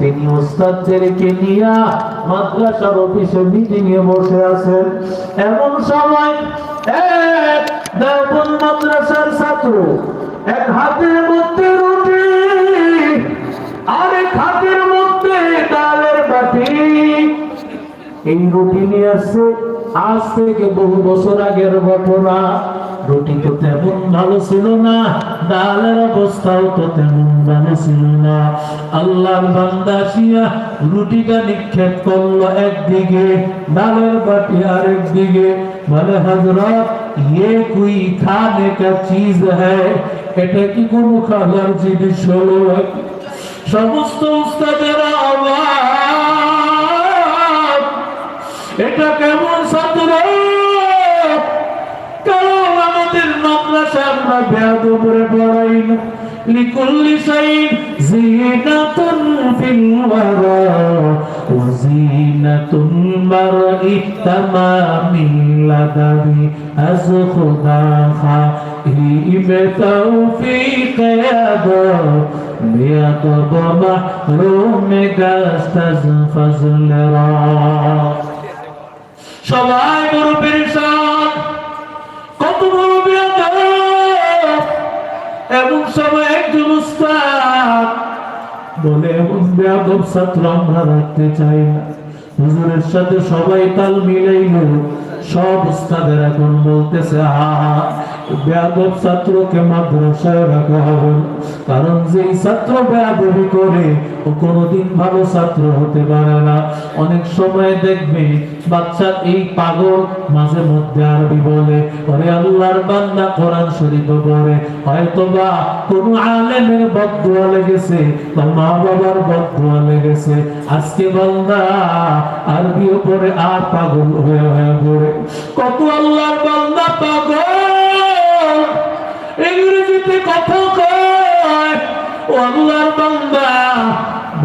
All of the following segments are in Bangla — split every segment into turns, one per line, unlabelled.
তিনি ওস্তাদদেরকে নিয়ে মাদ্রাসার অফিসে মিটিং এ বসে আছেন। এমন সময় এক দেওবন্দ মাদ্রাসার ছাত্র এক হাতের মধ্যে রুটি, আরেক হাতের মধ্যে ডালের বাটি। এই রুটি নিয়ে আসছে। আজ থেকে বহু বছর আগের ঘটনা। রুটি তো তেমন ভালো ছিল না ডালের অবস্থাও তো তেমন ভালো ছিল না আল্লাহর বান্দা আসিয়া রুটিটা নিক্ষেপ করলো একদিকে ডালের বাটি আরেক দিকে বলে হজরত ये कोई खाने का चीज है এটা কি কোনো খাবার জিনিস হলো সমস্ত উস্তাদেরা অবাক এটা কেমন ছাত্র কারণ আমাদের মাদ্রাসা আমরা বেদ উপরে পড়াই না لكل شيء زينة في الورى وزينة المرء تمام الأدب از خدا خواهیم توفیق یادا بیادب محروم گشت از فضل را সবাই বড় পেরেশান কত বড় এমন সময় একজন উস্তাদ বলে, এমন ছাত্র আমরা রাখতে চাই না। হুজুরের সাথে সবাই তাল মিলাইল। সব উস্তাদের এখন বলতেছে হা বেয়াদব ছাত্রকে মাদ্রাসায় রাখা হবে কারণ যেই ছাত্র বেয়াদবি করে ও কোনোদিন ভালো ছাত্র হতে পারে না। অনেক সময় দেখবে বাচ্চা এই পাগল মাঝে মধ্যে আরবি বলে, ওরে আল্লাহর বান্দা কোরআন শরীফ পড়ে। হয়তো বা কোন আলেমের বদুয়া লেগেছে বা মা বাবার বদুয়া লেগেছে। আজকে বান্দা আরবিও পড়ে, আর পাগল হয়ে হয়ে পড়ে। কত আল্লাহর বান্দা পাগল! ইংরেজিতে কথা কয় ও আল্লাহর বান্দা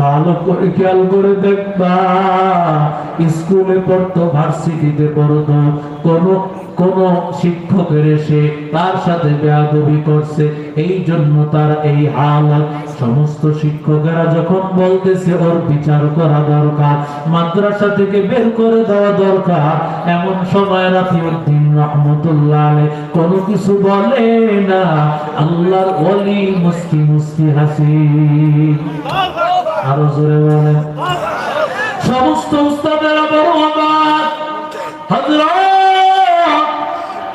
ভালো করে খেয়াল করে দেখবা। স্কুলে পড়তো ভার্সিটিতে পড়তো। কোন কোন শিক্ষকের এসে তার সাথে বেয়াদবি করছে। এই জন্য তার এই হালত। সমস্ত শিক্ষকেরা যখন বলতেছে, ওর বিচার করা দরকার, মাদ্রাসা থেকে বের করে দেওয়া দরকার। এমন সময় রাফিউদ্দিন রহমতুল্লাহ কোনো কিছু বলে না। আল্লাহর ওলি মুস্কি মুস্কি হাসি আরও জোরে বলেন সমস্ত উস্তাদেরা বড় অবাক। হযরত,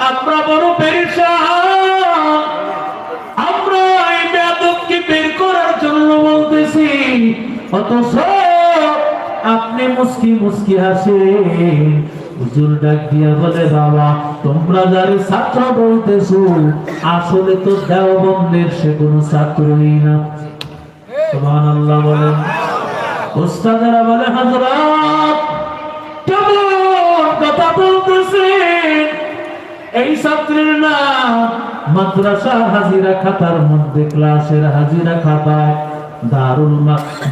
আমরা বড় পেরেশান। আমরা জন্য বলতেছি আপনি মুস্কি মুস্কি হাসেন হুজুর ডাক দিয়া বলে, বাবা, তোমরা যারে ছাত্র বলতেছো, আসলে তো দেওবন্দের সে কোনো ছাত্রই না। সুবহানাল্লাহ বলেন উস্তাদেরা বলে, হযরত কেমন কথা বলতেছেন? এই ছাত্রের নাম মাদ্রাসা হাজিরা খাতার মধ্যে, ক্লাসের হাজিরা খাতায়, দারুল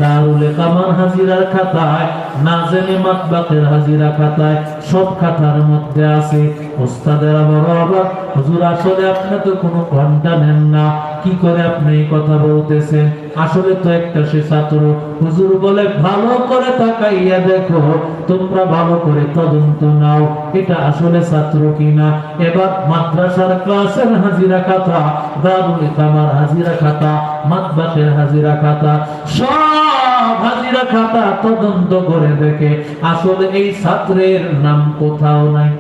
দারুল কামার হাজিরার খাতায় নাজেনে মাতবাকের হাজিরা খাতায়, সব খাতার মধ্যে আছে। ওস্তাদেরা বড় অবাক, হুজুর, আসলে আপনি তো কোনো ঘণ্টা নেন না। কি করে আপনি এই কথা বলতেছেন? আসলে তো একটা সে ছাত্র হুজুর বলে ভালো করে তাকাইয়া দেখো তোমরা ভালো করে তদন্ত নাও এটা আসলে ছাত্র কিনা? এবার মাদ্রাসার ক্লাসের হাজিরা খাতা দারুল কামার হাজিরা খাতা মাতবাসের হাজিরা খাতা সব হাজিরা খাতা তদন্ত করে দেখে আসলে এই ছাত্রের নাম কোথাও নাই।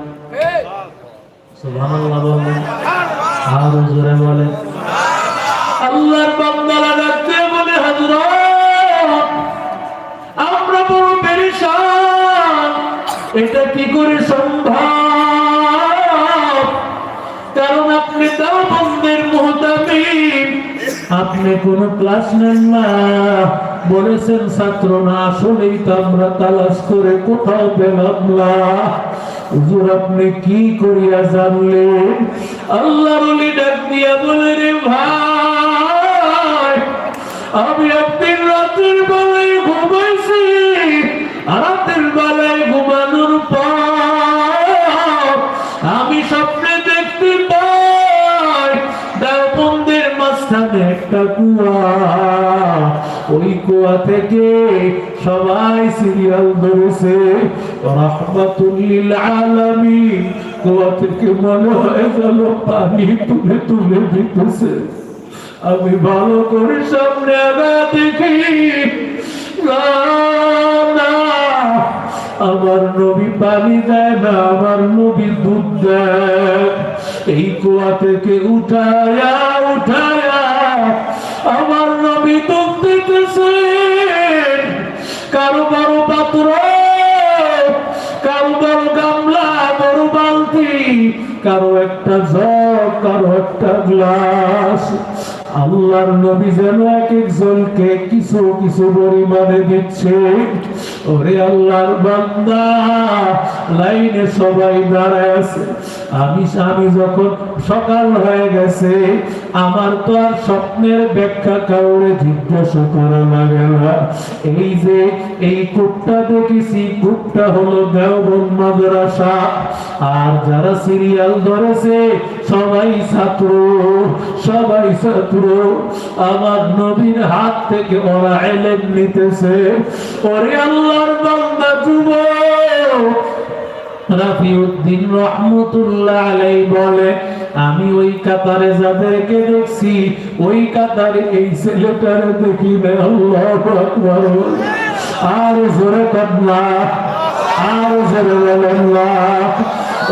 সুবহানাল্লাহ বলেন আরও জোরে বলেন। বলে আমরা বড় এটা কি করে সম্ভব? কারণ আপনি তাও বন্ধের আপনি কোন ক্লাস নেন না। বলেছেন, ছাত্র না আসলেই তো আমরা তালাশ করে কোথাও পেলাম না। হুজুর, আপনি কি করিয়া জানলেন? আল্লাহর ওলি ডাক দিয়া বলে, রে ভাই আমি একদিন রাতের বেলায় ঘুমাইছি, রাতের বেলায় ঘুমানোর পর আমি স্বপ্নে দেখতে পাই দেওবন্দের মাঝখানে একটা কুয়া। ওই কুয়া থেকে সবাই সিরিয়াল ধরেছে, রহমাতুল্লিল আলামিন। কুয়া থেকে মনে হয়ে গেল পানি তুলে তুলে দিতেছে। আমি ভালো করে সামনে আগা দেখি। না, না, আমার নবী পানি দেয় না আমার নবী দুধ দেয়। এই কুয়া থেকে উঠায়া উঠায়া আমার নবী দুধ দিতেছে। কারও বড় পাত্র কারও বড় গামলা বড় বালতি কারও একটা জগ কারও একটা গ্লাস। আল্লাহর নবী যেন এক একজনকে কিছু কিছু পরিমাণে দিচ্ছে। ওরে আল্লাহর বান্দা, লাইনে সবাই দাঁড়ায় আছে। আমি আমি যখন সকাল হয়ে গেছে, আমার তো আর স্বপ্নের ব্যাখ্যা কাউরে জিজ্ঞাসা করা লাগে না। এই যে এই কূপটা দেখেছি, কূপটা হলো দেওবন্দ মাদ্রাসা। আর যারা সিরিয়াল ধরেছে, সবাই ছাত্র সবাই ছাত্র। আমার নবীর হাত থেকে ওরা এলেন নিতেছে। ওরে আল্লাহর বান্দা যুবক রাফিউদ্দিন রহমতুল্লাহ আলাই বলে, আমি ওই কাতারে যাদেরকে দেখছি, ওই কাতারে এই ছেলেটারে দেখি আর জোরে আর জোরে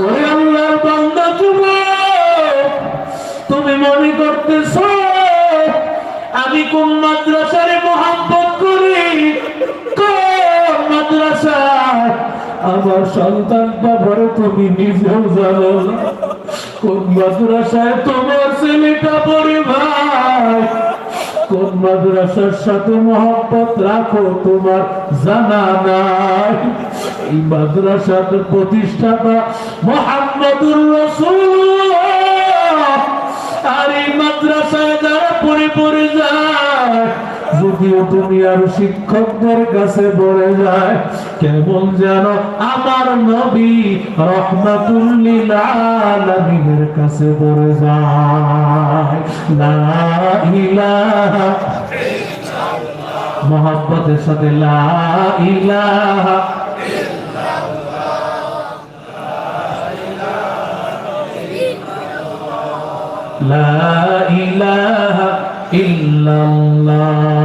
ওরে আল্লাহর বান্দা তুমি মনে করতেছো, আমি কোন মাদ্রাসারে মোহাম্মত করি? কোন মাদ্রাসা আমার সন্তান বাবার তুমি নিজেও জানো। কোন মাদ্রাসায় তোমার ছেলেটা পড়ে ভাই? কোন মাদ্রাসার সাথে মহব্বত রাখো তোমার জানা নাই। এই মাদ্রাসার প্রতিষ্ঠাতা মোহাম্মদুর রসুল্লাহ যদিও তুমি আর শিক্ষকদের কাছে পড়ে যায় কেমন যেন আমার নবী রহমাতুল্লিল আলামিনের কাছে পড়ে যায় লা ইলাহা মহব্বতের সাথে লা ইলাহা لا إله إلا الله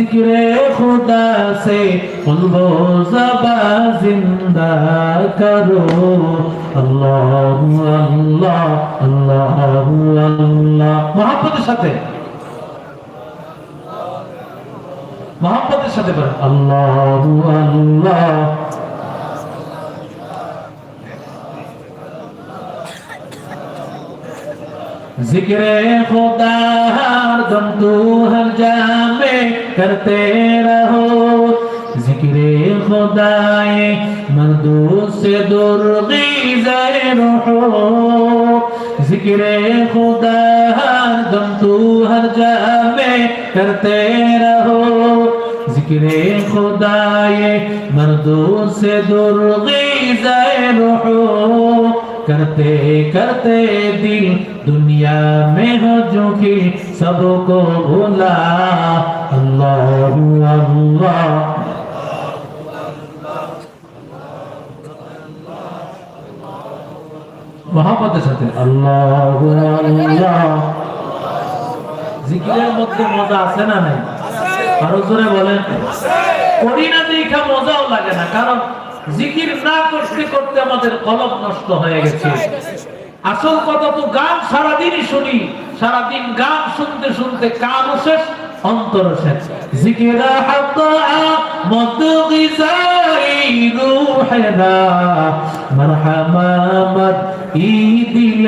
জিক্রে খুদা সে খুলবো জবা জিন্দা করো। আল্লাহু আল্লাহ আল্লাহু আল্লাহ। মহাপতের সাথে। মহাপতের সাথে আল্লাহু আল্লাহ ذکر خدا ہر دم تو ہر جام میں کرتے رہو۔ ذکر خدائے مردو سے دور غیزے رہو۔ ذکر خدا ہر دم تو ہر جام میں کرتے رہو۔ ذکر خدائے مردو سے دور غیزے رہو۔ करते करते दिल दुनिया में हो जो कि सबको भूला अल्लाह अल्लाह মহাপদের সাথে আল্লাহ আল্লাহ জিকিরের মধ্যে মজা আছে না নাই আরো জোরে বলেন করি না দেখা মজাও লাগে না কারণ জিকির না করতে করতে আমাদের কলম নষ্ট হয়ে গেছে। আসল কথা তো গান সারাদিনই শুনি, সারাদিন গান শুনতে শুনতে কানও শেষ অন্তর শেষ। জিকিরা হাত মত গিজাই روحنا مرحبا مت دل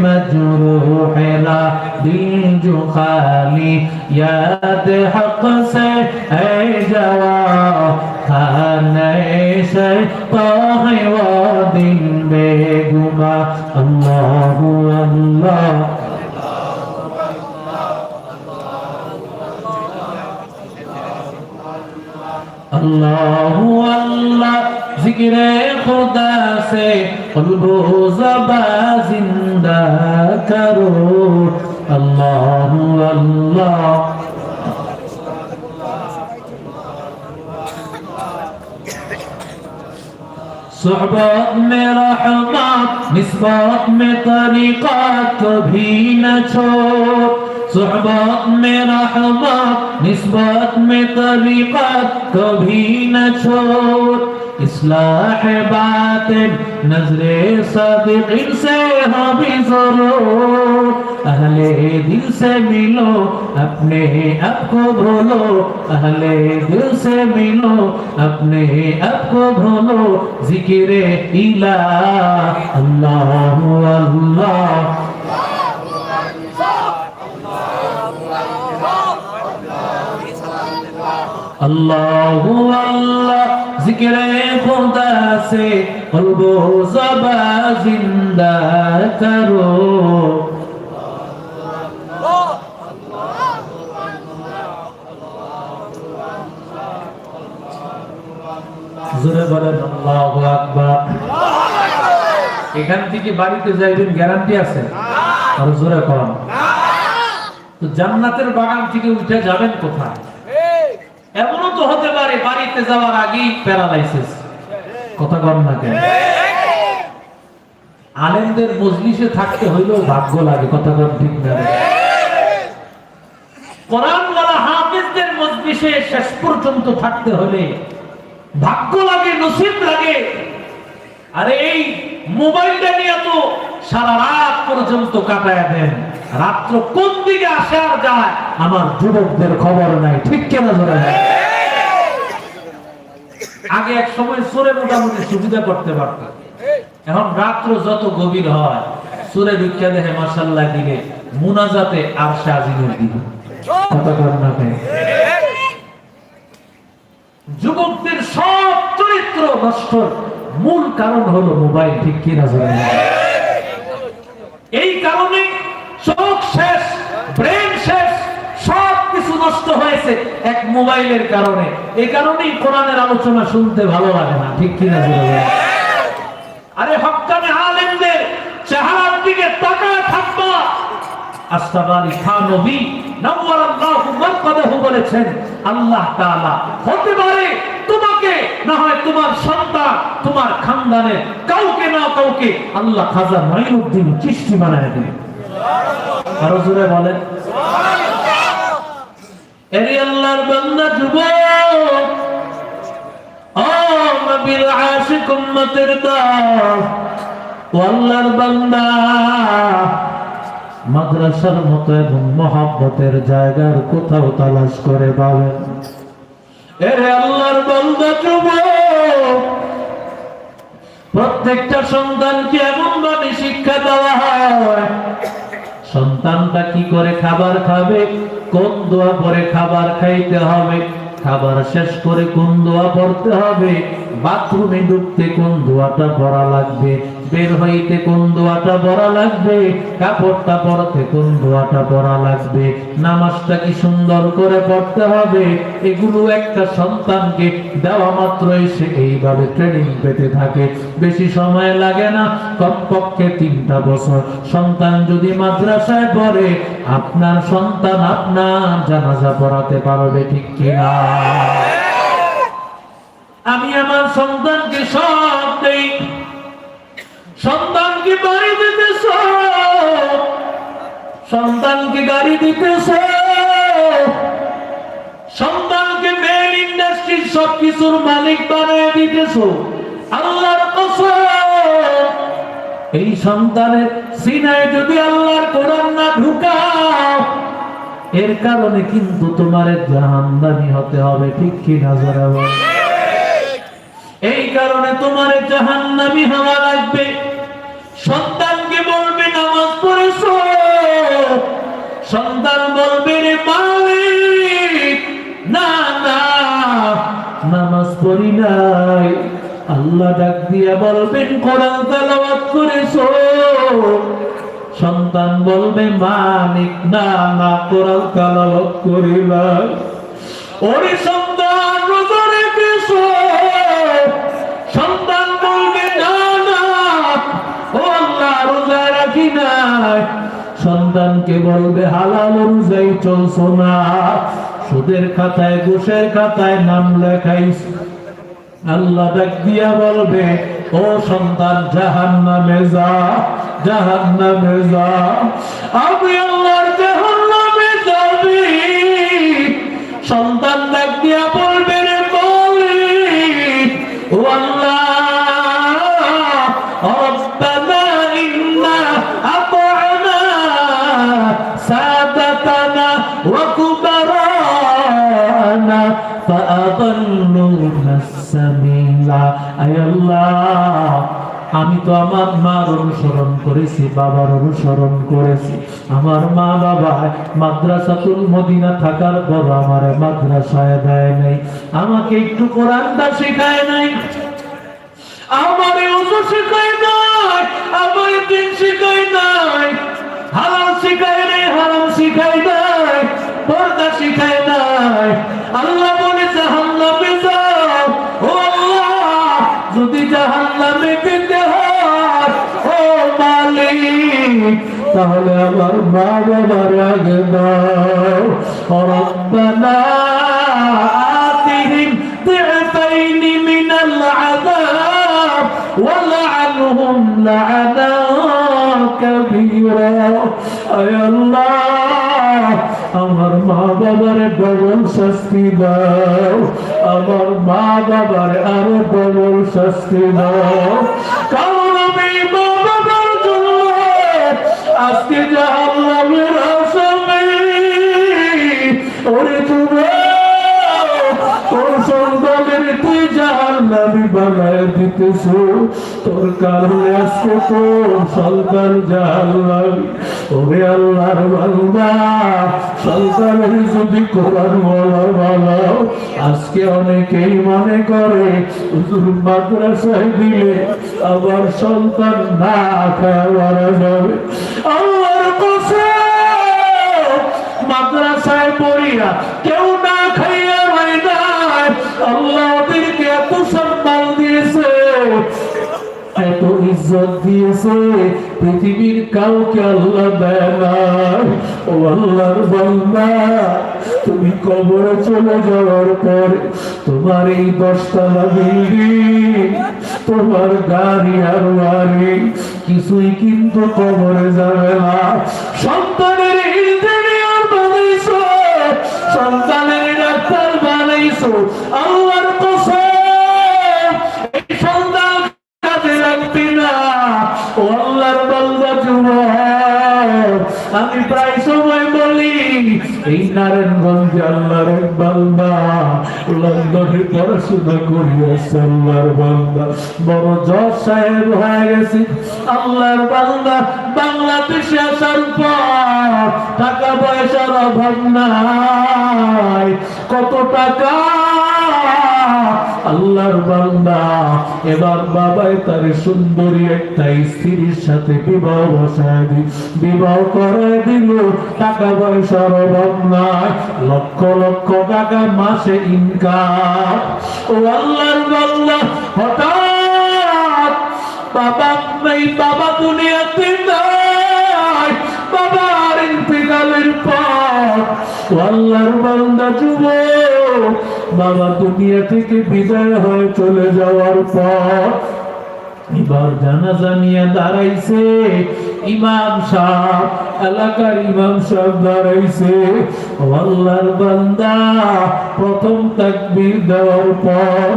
مجروحنا دل جو خالی یاد حق سے اے جوا خانے سے پاہوا دن بے گما اللہ اللہ আল্লাহু আল্লাহ জিকিরে খোদা সে কলবো জবা জিন্দা করো আল্লাহু আল্লাহ صحبت میں رحمت نسبت میں طریقات کبھی نہ چھوڑ صحبت میں رحمت نسبت میں طریقت کبھی نہ چھوڑ اصلاح باطن نظر صادق ان سے ہمیں ضرور اہل دل سے ملو اپنے آپ کو بھولو اہل دل سے ملو اپنے آپ کو بھولو ذکر الہ اللہ اللہ আল্লাহু আল্লাহ, জিকিরে খোদা কলব জবা জিন্দা করো। জোরে বলেন, আল্লাহু আকবার। এখান থেকে বাড়িতে যাইবেন, গ্যারান্টি আছে? আর জোরে কম তো জান্নাতের বাগান থেকে উঠে যাবেন কোথায়? এমনও তো হতে পারে বাড়িতে যাওয়ার আগেই প্যারালাইসিস। কথা কম না কেন? আলেমদের মজলিসে থাকতে হইলেও ভাগ্য লাগে, কথা কম ঠিক না। কোরআন ওয়ালা হাফিজদের মজলিসে শেষ পর্যন্ত থাকতে হলে ভাগ্য লাগে, নসিব লাগে। আরে এই মোবাইলটা নিয়ে তো সারা রাত পর্যন্ত কাটায় দেন। রাত্র কোন দিকে আসে আর যায়, আমার যুবকদের খবর নাই। ঠিক কেনা ধরে আগে এক সময় সুরে মোটামুটি সুবিধা করতে পারত এখন রাত্র যত গভীর হয়, সুরে ভিক্ষা দেখে মাসাল্লাহ দিকে মুনাজাতে আর সাজিনের দিকে যুবকদের সব চরিত্র নষ্ট। মূল কারণ হলো মোবাইল। ঠিক কিনা জানেন চোখ শেষ, ব্রেন শেষ সব কিছু নষ্ট হয়েছে এক মোবাইলের কারণে। এই কারণেই কোরআনের আলোচনা শুনতে ভালো লাগে না, ঠিক কিনা আরে হক্কানে আলেমদের চেহারার দিকে তাকায় থাকবা। নবী মারকাদাহু বলেছেন, আল্লাহ তাআলা হতে পারে তোমাকে, না হয় তোমার সন্তান, তোমার খানদানে কাউকে না কাউকে আল্লাহ খাজা মাইনুদ্দিন চিশতি বানায় দিবে। আরও জোরে বলেন। এরে আল্লাহর বান্দা, যুবক। ও আশিক উম্মতের ও আল্লাহর বান্দা, মাদ্রাসার মতো এবং মহাব্বতের জায়গার কোথাও তালাশ করে পাবেন। এরে আল্লাহর বান্দা, যুবক। প্রত্যেকটা সন্তানকে এমন ভাবে শিক্ষা দেওয়া হয় সন্তানটা কি করে খাবার খাবে? কোন দোয়া পরে খাবার খাইতে হবে? খাবার শেষ করে কোন দোয়া পড়তে হবে? বাথরুমে ঢুকতে কোন দোয়াটা পড়া লাগবে? বের হইতে কোন দোয়াটা পড়া লাগবে? কাপড়টা পরতে কোন দোয়াটা পড়া লাগবে? নামাজটা কি সুন্দর করে পড়তে হবে? এগুলো একটা সন্তানকে দেওয়া মাত্রই সে এইভাবে ট্রেনিং পেতে থাকে। বেশি সময় লাগে না, কমপক্ষে তিনটা বছর। সন্তান যদি মাদ্রাসায় পড়ে, আপনার সন্তান আপনার জানাজা পড়াতে পারবে ঠিক কিনা? আমি আমার সন্তানকে সব দেই। সন্তানকে বাড়ি দিতেছ সন্তানকে গাড়ি দিতেছ সন্তানকে মেল ইন্ডাস্ট্রির সবকিছুর মালিক বানিয়ে দিতেছ আল্লাহর এই সন্তানের সিনায় যদি আল্লাহর কোরআন না ঢুকাও, এর কারণে কিন্তু তোমার জাহান্নামি হতে হবে, ঠিক কি না যারা এই কারণে তোমার জাহান্নামি হওয়া লাগবে। সন্তানকে বলবে, নামাজ পড়েছ? সন্তান বলবে, রে মালিক, না না, নামাজ পড়ি নাই। আল্লাহ ডাক দিয়া বলবেন, কোরআন তেলাওয়াত করেছ? সন্তান বলবে, মালিক, না না, কোরআন তেলাওয়াত করি নাই। ওরে সন্তান, রোজা রেখেছো? সন্তানকে বলবে, হালাল অনুযায়ী চলছো না। সুদের খাতায়, ঘুষের খাতায় নাম লেখাইছ। আল্লাহ ডাক দিয়া বলবে, ও সন্তান জাহান নামে যা জাহান যা। আমি আল্লাহর আমি তো আমার মার অনুসরণ করেছি, বাবার অনুসরণ করেছি। আমার মা বাবা মাদ্রাসাতুল মদিনা থাকার পর আমার মাদ্রাসায় দেয় নাই। আমাকে একটু কোরআনটা শেখায় নাই। আমারে শেখায় নাই, আমার দিন শেখায় নাই। হালাল শেখায় নাই, হারাম শেখায় নাই। পর্দা শেখায় নাই আল্লাহ বলে জাহান্নামে যাও ও আল্লাহ যদি জাহান্নামে যেতে হয় ও মালিক তাহলে আমার মা বাবার আগে দাও রব্বানা আতিহিম ضعفين من العذاب ولعنهم لعنا كبيرا أي الله আমার মা বাবার ডবল শাস্তি দাও আমার মা বাবার আরও ডবল শাস্তি দাও কারণ আমি মা বাবার জন্য আজকে জাহান্নামের আসামি। ওরে তুমি, তোর সন্তানের তুই জাহান্নামি বানায় দিতেছ। তোর কারণে আজকে তোর সন্তান জাহান্নামি। ওরে আল্লাহর বান্দা সন্তানের যদি কোরআন বলা, বলো। আজকে অনেকেই মনে করে, হুজুর মাদ্রাসায় দিলে আবার সন্তান না খায় মারা যাবে। আল্লাহর কসম, মাদ্রাসায় পড়িয়া কেউ ইজ্জত দিয়েছে। পৃথিবীর কাউকে আল্লাহ দেয় নাই। ও আল্লাহর বান্দা, তুমি কবরে চলে যাওয়ার পর তোমার এই দশতলা বিল্ডিং তোমার গাড়ি আর বাড়ি কিছুই কিন্তু কবরে যাবে না। সন্তানের ইঞ্জিনিয়ার বানাইছো সন্তানের ডাক্তার বানাইছো আল্লাহর কসম আল্লাহর বান্দা আমি প্রায় সময় বলি, এই নারায়ণগঞ্জ আল্লাহর বান্দা, লন্ডনে পড়াশোনা করিয়াছে আল্লাহর বান্দা। বড় জজ সাহেব হয়ে গেছে। আল্লাহর বান্দা বাংলাদেশে আসার পর টাকা পয়সার অভাব নাই। কত টাকা আল্লাহর বান্দা। এবার বাবাই তার সুন্দরী একটা স্ত্রীর সাথে বিবাহ বসায় দি বিবাহ করে দিল, টাকা পয়সার অভাব নাই। লক্ষ লক্ষ টাকা মাসে ইনকাম ও আল্লাহর বান্দা, হঠাৎ বাবা বাবা দুনিয়াতে বান্দা যুবক বাবা, দুনিয়া থেকে বিদায় চলে যাওয়ার পর এবার দাঁড়াইছে। ইমাম সাহেব, এলাকার ইমাম সাহেব দাঁড়াইছে। আল্লাহর বান্দা, প্রথম তাকবীর দেওয়ার পর,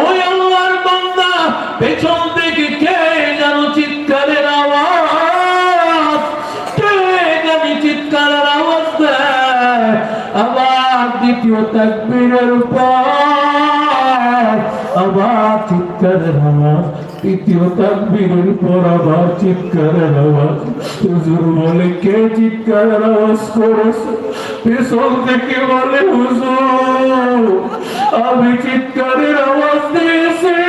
ওই আল্লাহর বান্দা পেছন তাকবীরের পর আবার চিৎকার বলে কে চিৎকারের আওয়াজ আমি চিৎকারের আওয়াজ দিয়েছি।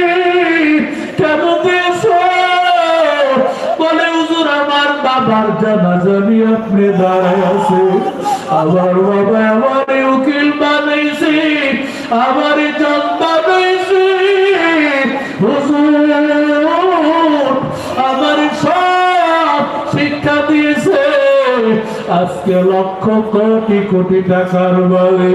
আজকে লক্ষ কোটি কোটি টাকার বলে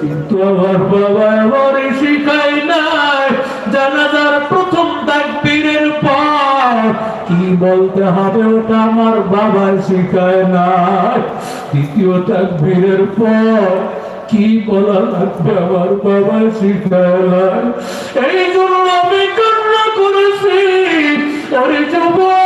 কিন্তু আমার বাবা আমার শিখাই নাই, জানাজার প্রথম তাকবীরের পর। কি বলতে হবে ওটা আমার বাবা শিখায় নাই। দ্বিতীয় তাকবীরের পর কি বলা লাগবে আমার বাবা শিখায় নাই। এই জন্য আমি কান্না করেছি, ওরে যুবক।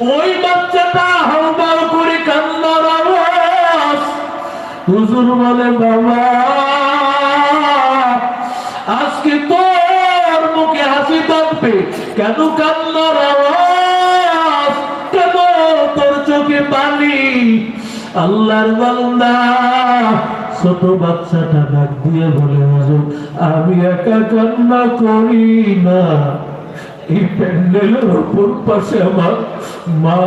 ওই বাচ্চাটা হাউমাউ করে কান্নার আওয়াজ হুজুর বলে, বাবা, আজকে তোর মুখে হাসি থাকবে। কেন কান্নার আওয়াজ কেন তোর চোখে পানি? আল্লাহর বান্দা ছোট বাচ্চাটা ডাক দিয়ে বলে, হুজুর, আমি একা কান্না করি না। এই প্যান্ডেলের ওপর পাশে আমার মা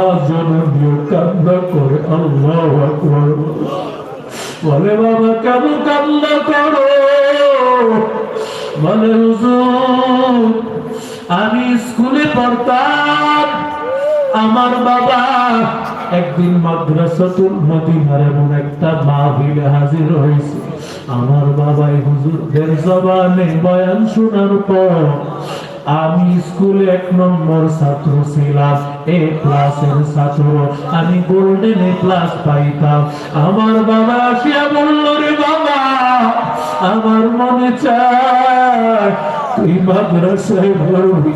করে বলে, বাবা বলে আমি স্কুলে পড়তাম। আমার বাবা একদিন মাদ্রাসাতুল মদিনার এমন একটা মাহফিলে হাজির হয়েছে। আমার বাবাই হুজুরদের জবানে বয়ান শোনার পর আমি স্কুলে এক নম্বর ছাত্র ছিলাম, এ ক্লাসের ছাত্র। আমি গোল্ডেন এ ক্লাস পাইতাম। আমার বাবা আসিয়া বলল, রে বাবা, আমার মনে চায় তুই মাদ্রাসায় ভরবি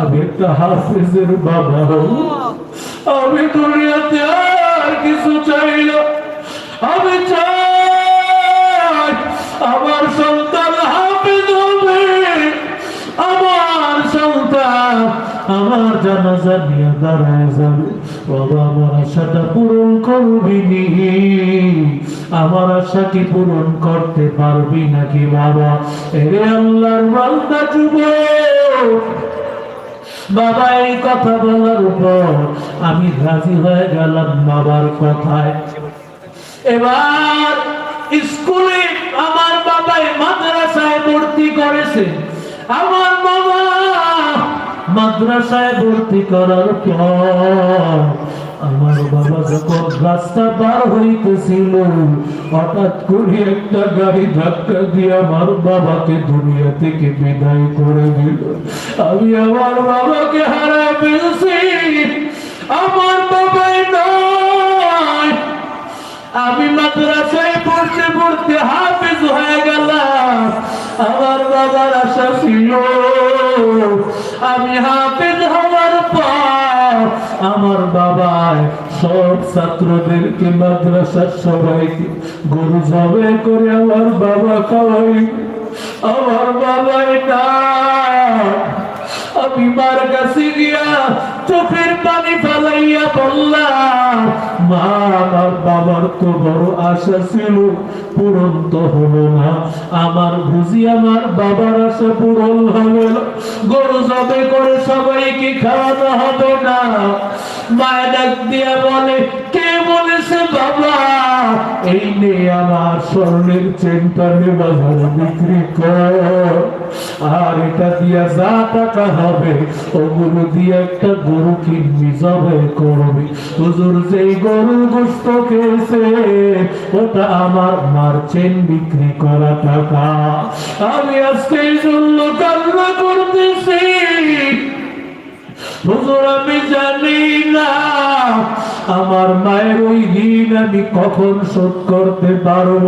আমি একটা হাফিজের বাবা হব। আমি দুনিয়াতে আর কিছু চাই আমি চাই আমার সন্তান হাফিজ হবে আমার সন্তান আমার জানাজা নিয়ে দাঁড়ায় যাবে বাবা আমার আশাটা পূরণ করবি আমার আশা কি পূরণ করতে পারবি নাকি বাবা? এরে আল্লাহর বান্দা যুবক বাবা, এই কথা বলার উপর আমি রাজি হয়ে গেলাম বাবার কথায়। এবার স্কুলে আমার বাবাই মাদ্রাসায় ভর্তি করেছে। আমার বাবা মাদ্রাসায় ভর্তি করার পর আমার বাবা যখন রাস্তা পার হইতেছিল, হঠাৎ করে একটা গাড়ি ধাক্কা দিয়ে আমার বাবাকে দুনিয়া থেকে বিদায় করে দিল। আমি আমার বাবাকে হারা ফেলছি। আমার বাবাই নয় আমি মাদ্রাসায় পড়তে পড়তে হাফিজ হয়ে গেলাম। আমার বাবার আশা ছিল আমি হাফিজ হওয়ার পর আমার বাবায় সব ছাত্রদেরকে মাদ্রাসার সবাইকে গরু জবে করে আমার বাবা খাওয়াই। আমার বাবাই না আমি মার কাছে গিয়া চোখের পানি ফালাইয়া বললাম মা বাবার তো বড় আশা ছিল, পূরণ তো হলো না। আমার বুঝি আমার বাবার আশা পূরণ না। গরু জবে করে সবাইকে খাওয়ানো হবে না। মায়ের ডাক দিয়া বলে বলেছে, বাবা, এই আমার স্বর্ণের বাজারে বিক্রি কর। আর এটা দিয়া যা টাকা হবে দিয়ে একটা গরু কিনবি করবি। হুজুর, যেই গোস্ত খেয়েছে, ওটা আমার মার চেন বিক্রি করা টাকা। আমি আজকে এই জন্য কান্না করতেছি। হুজুর, আমি জানি না। আমার মায়ের ওই ঋণ আমি কখন শোধ করতে পারব?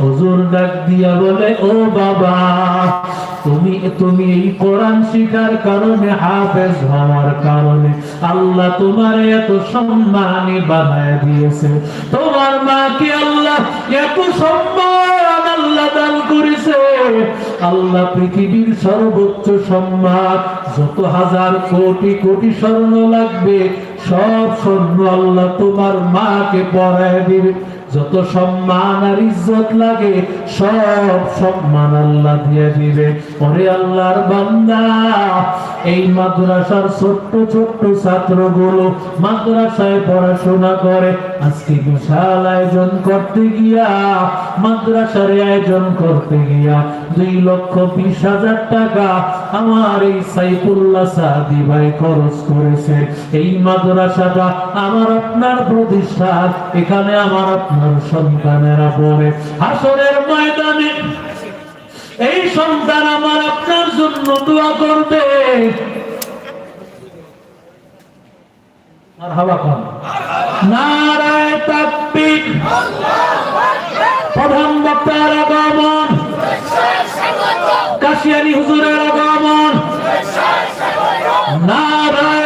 হুজুর ডাক দিয়া বলে, ও বাবা, তুমি তুমি এই কোরআন শিখার কারণে, হাফেজ হওয়ার কারণে আল্লাহ তোমার এত সম্মানী বানায় দিয়েছে। তোমার মাকে আল্লাহ এত সম্মান আল্লাহ দান করেছে। আল্লাহ পৃথিবীর সর্বোচ্চ সম্মান। যত হাজার কোটি কোটি স্বর্ণ লাগবে, সব স্বর্ণ আল্লাহ তোমার মাকে পরায় দিবে। যত সম্মান আর ইজ্জত লাগে, সব সম্মান আল্লাহ দিয়ে দিবে। ওরে আল্লাহর বান্দা, এই মাদ্রাসার ছোট্ট ছোট্ট ছাত্রগুলো মাদ্রাসায় পড়াশোনা করে। আজকে বিশাল আয়োজন করতে গিয়া, মাদ্রাসার আয়োজন করতে গিয়া দুই লক্ষ বিশ হাজার টাকা আমার এই সাইফুল্লাহ সাদি ভাই খরচ করেছে। এই মাদ্রাসাটা আমার আপনার প্রতিষ্ঠান, এখানে আমার আপনার সন্তানেরা পড়ে। হাসরের ময়দানে এই সন্তান আমার আপনার জন্য দোয়া করবে। নারায় তাকবীর। প্রধান বক্তার আগমন। কাশিয়ানি হুজুরের আগমন। নারায়